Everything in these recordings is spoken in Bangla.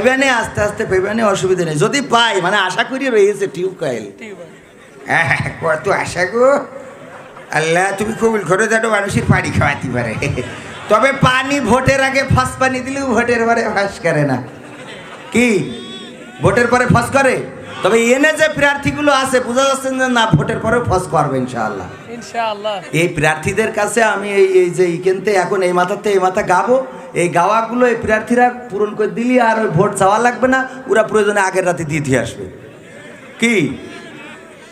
পাইবানে আস্তে আস্তে পাইবানে অসুবিধা নেই। যদি পাই মানে আশা করি রয়েছে টিউব কয়েল হ্যাঁ, কত আশা গো। আল্লাহ তুমি খুব ঘরে যাটো মানুষের পানি খাওয়াতে পারে। তবে পানি ভোটের আগে ফাঁস পানি দিলেও ভোটের পরে ফাঁস করে না। কি? ভোটের পরে ফাঁস করে? তবে এনে যে প্রার্থীগুলো আছে বোঝা যাচ্ছে যে না ভোটের পরেও ফস করবে ইনশাআল্লাহ। ইনশাআল্লাহ। এই প্রার্থীদের কাছে আমি এই এই যে ইকেনতে এখন এই মাথাতে এই মাথা গাবো এই গাওয়াগুলো এই প্রার্থীরা পূরণ করে দিলি আর ওই ভোট চাওয়া লাগবে না ওরা প্রয়োজনে আগের রাতে দিয়ে দিয়ে আসবে। কি?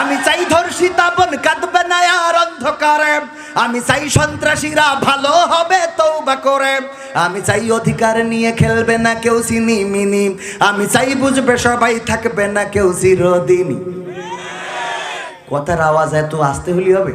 আমি চাই ধর্ষিতা বোন কাঁদবে না আর অন্ধকারে। আমি চাই সন্ত্রাসীরা ভালো হবে তো বা করে। আমি চাই অধিকার নিয়ে খেলবে না কেউ চিনি মিনি। আমি চাই বুঝবে সবাই থাকবে না কেউ চিরদিনই কথার আওয়াজ এত আসতে হলি হবে?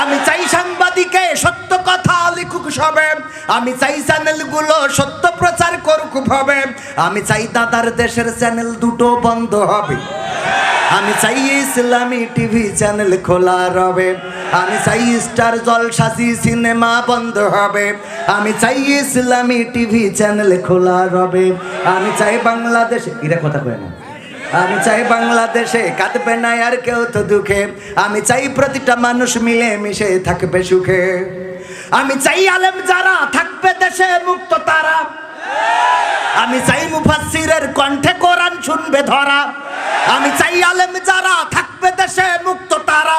আমি চাই সাংবাদিকে সত্য কথা লিখুক সবে। আমি চাই চ্যানেলগুলো সত্য প্রচার করুক হবে আমি চাই দাদার দেশের চ্যানেল দুটো বন্ধ হবে। আমি চাই ইসলামী টিভি চ্যানেল খোলা রবে। আমি চাই স্টার জলসাসি সিনেমা বন্ধ হবে। আমি চাই ইসলামী টিভি চ্যানেল খোলা রবে। আমি চাই বাংলাদেশে এরা কথা কয় না। আমি চাই বাংলাদেশে কাঁদবে না আর কেউ তো দুঃখে। আমি চাই প্রতিটা মানুষ মিলে মিশে থাকবে সুখে। আমি চাই আলেম যারা থাকবে দেশে মুক্ত তারা। আমি চাই মুফাসিরের কণ্ঠে কোরআন শুনবে ধরা। আমি চাই আলেম যারা থাকবে দেশে মুক্ত তারা।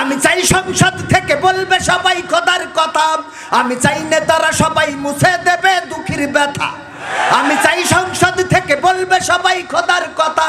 আমি চাই সংসদ থেকে বলবে সবাই খোদার কথা। আমি চাই নেতারা সবাই মুছে দেবে দুঃখীর ব্যথা। আমি চাই সংসদ থেকে বলবে সবাই খোদার কথা।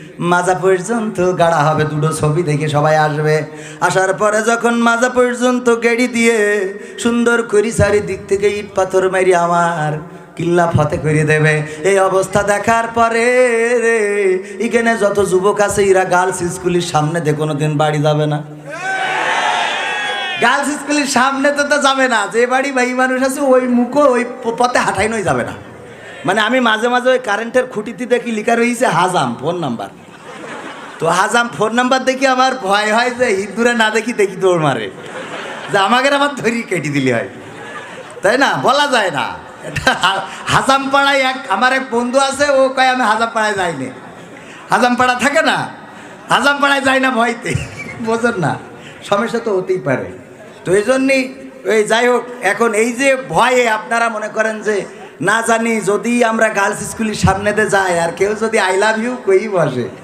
মাজা পর্যন্ত গাড়া হবে, দুটো ছবি দেখে সবাই আসবে। আসার পরে যখন মাজা পর্যন্ত গেড়ি দিয়ে সুন্দর করি চারিদিক থেকে ইট পাথর মারি আমার কিল্লা ফতে করে দেবে। এই অবস্থা দেখার পরে রে, এখানে যত যুবক আছে, এরা গার্লস স্কুলের সামনে দিয়ে কোনোদিন বাড়ি যাবে না। গার্লস স্কুলের সামনে তো তো যাবে না, যে বাড়ি ভাই মানুষ আছে, ওই মুখো, ওই পথে হাঁটাই নই যাবে না। মানে আমি মাঝে মাঝে ওই কারেন্টের খুঁটিতে দেখি, লিখা রয়েছে হাজাম ফোন নাম্বার তো হাজাম ফোন নাম্বার দেখি আমার ভয় হয় যে হিন্দুরা না দেখি দেখি দৌড় মারে। যে আমাকে আবার ধরি কেটে দিলে হয়। তাই না? বলা যায় না। এটা হা- হাসামপাড়ায় এক, আমার এক বন্ধু আছে, ও কয় আমি হাজামপাড়ায় যাইনি হাজামপাড়া থাকে না? হাজামপাড়ায় যাই না ভয়তে। বোঝেন না। সমস্যা তো হতেই পারে। তো এই জন্যই ওই যাই হোক, এখন এই যে ভয়ে আপনারা মনে করেন যে না জানি যদি আমরা গার্লস স্কুলের সামনেতে যাই, আর কেউ যদি আই লাভ ইউ কই বসে।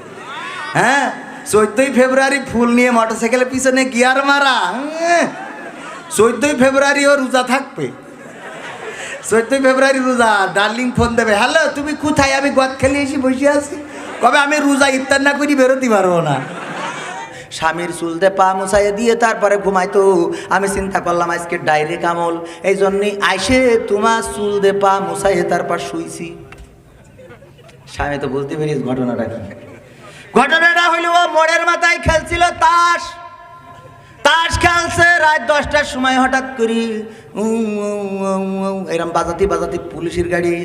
হ্যাঁ? চোদ্দই ফেব্রুয়ারি ফুল নিয়ে মোটরসাইকেলের পিছনে গিয়ার মারা চোদ্দই ফেব্রুয়ারি ও রোজা থাকবে। চোদ্দই ফেব্রুয়ারি রোজা ডার্লিং ফোন দেবে। হ্যালো তুমি কোথায়? আমি গদ খেলে এসে বসে আছি। কবে আমি রোজা ইফতার না করি বেরোতে পারব না। স্বামীর চুলতে পা মুছাইয়ে দিয়ে তারপরে ঘুমাইতো। আমি চিন্তা করলাম, আজকে ডাইরেক্ট আমল। এই জন্যই আইসে তোমার চুল দে পা মুছাইয়ে তারপর শুইছি। স্বামী তো বুঝতে পেরেছি ঘটনাটা ঘটনাটা হইল, ও মোড়ের মাথায় খেলছিল তাস। তাস খেলছে, রাত দশটার সময় হঠাৎ করি এরম বাজাতি বাজাতি পুলিশের গাড়ি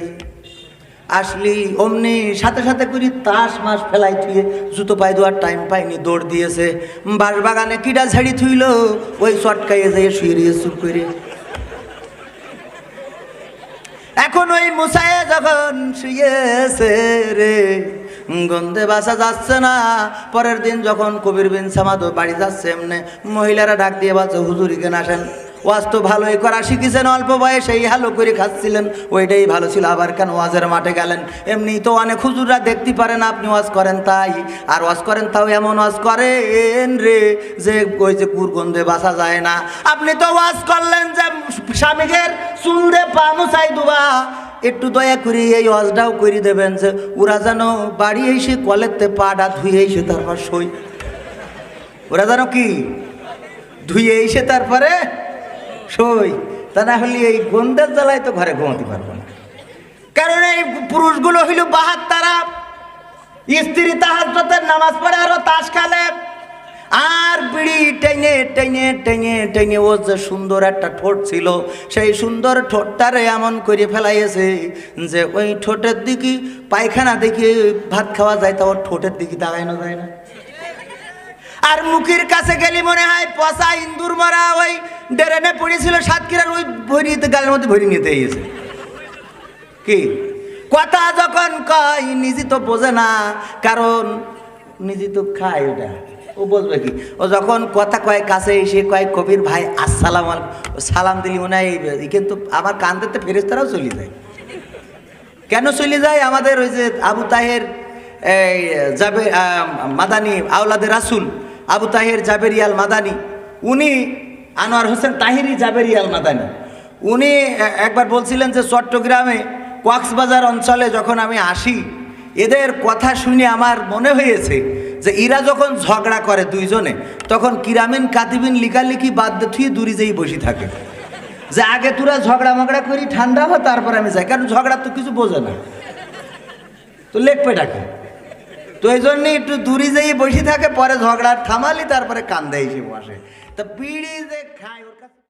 আসলি, অমনি সাথে সাথে করি তাস মাস ফেলাই থুয়ে জুতো পায়ে দেওয়ার টাইম পাইনি, দৌড় দিয়েছে। বাঁশ বাগানে কিডা ঝাড়ি থুইল, ওই চটকাইয়ে যেয়ে শুয়ে রয়েছে চুপ করে। এখন ওই মুসায়ে যখন শুয়েছে রে গন্ধে বাসা যাচ্ছে না। পরের দিন যখন কবির বিন সামাদো বাড়ি যাচ্ছে, এমনি মহিলারা ডাক দিয়ে বাচ্চা হুজুরি কেন আসেন? ওয়াজ তো ভালোই করা শিখেছেন, অল্প বয়সেই হালো করে খাচ্ছিলেন। ওইটাই ভালো ছিল, আবার কেন ওয়াজের মাঠে গেলেন? এমনি তো অনেক হুজুররা দেখতে পারেন আপনি ওয়াজ করেন তাই। আর ওয়াজ করেন তাও এমন ওয়াজ করেন রে, যে ওই যে কুরগন্ধে বাসা যায় না। আপনি তো ওয়াজ করলেন যে স্বামীদের চুল দে পা মুছাই দুবা। একটু দয়া করে এই ওয়াজটাও করে দেবেন যে, ওরা যেন বাড়ি এসে কলেতে পাটা ধুয়ে এসে তারপর সই ওরা যেন কি? ধুয়ে এসে তারপরে সই তা না হলে এই গন্ডের জ্বালায় তো ঘরে ঘুমাতে পারব না। কারণ এই পুরুষগুলো হইল বাহাত তারা স্ত্রী তাহার নামাজ পড়ে আরও তাস খেলে। টেনে টেনে টেনে, ও যে সুন্দর একটা ঠোঁট ছিল, সেই সুন্দর ঠোঁটটারে এমন করে ফেলাইয়েছে যে ওই ঠোঁটের দিকে পায়খানা দেখে ভাত খাওয়া যায়, তা ওর ঠোঁটের দিকে তাকানো যায় না। আর মুখের কাছে গেলি মনে হয় পচা ইন্দুর মারা ওই ডেরেনে পড়েছিল, সাতক্ষীরার ওই ভরিতে গালের মধ্যে ভরি নিতে গেছে কি? কথা যখন কয়, নিজে তো বোঝে না, কারণ নিজে তো খায় ওটা। ও বলবে কি? ও যখন কথা কয় কাছে এসে কয় কবির ভাই আসসালাম আলাইকুম। সালাম দিলি মনে হয় কিন্তু আমার কান্দেতে ফেরেস্তারাও চলে যায়। কেন চলে যায়? আমাদের ওই যে আবু তাহের এই আহ, মাদানি আওলাদের রাসুল আবু তাহের জাবেরিয়াল মাদানি উনি আনোয়ার হোসেন তাহিরি জাবেরিয়াল মাদানি। উনি একবার বলছিলেন যে চট্টগ্রামে কক্সবাজার অঞ্চলে যখন আমি আসি এদের কথা শুনে আমার মনে হয়েছে যে ইরা যখন ঝগড়া করে দুইজনে, তখন কিরামিন কাতিবিন লিখালিখি বাদ থুয়ে দূরে যেই বসে থাকে। যে আগে তোরা ঝগড়া মগড়া করি, ঠান্ডা হয় তারপর আমি যাই। কারণ ঝগড়া তো কিছু বোঝে না। তো লেখবে ডাকে। তো এই জন্য একটু দূরে যেয়ে বসে থাকে, পরে ঝগড়ার থামালি, তারপরে কান্দে এসে বসে। তা পিড়ি যে খায়, ওর কাছে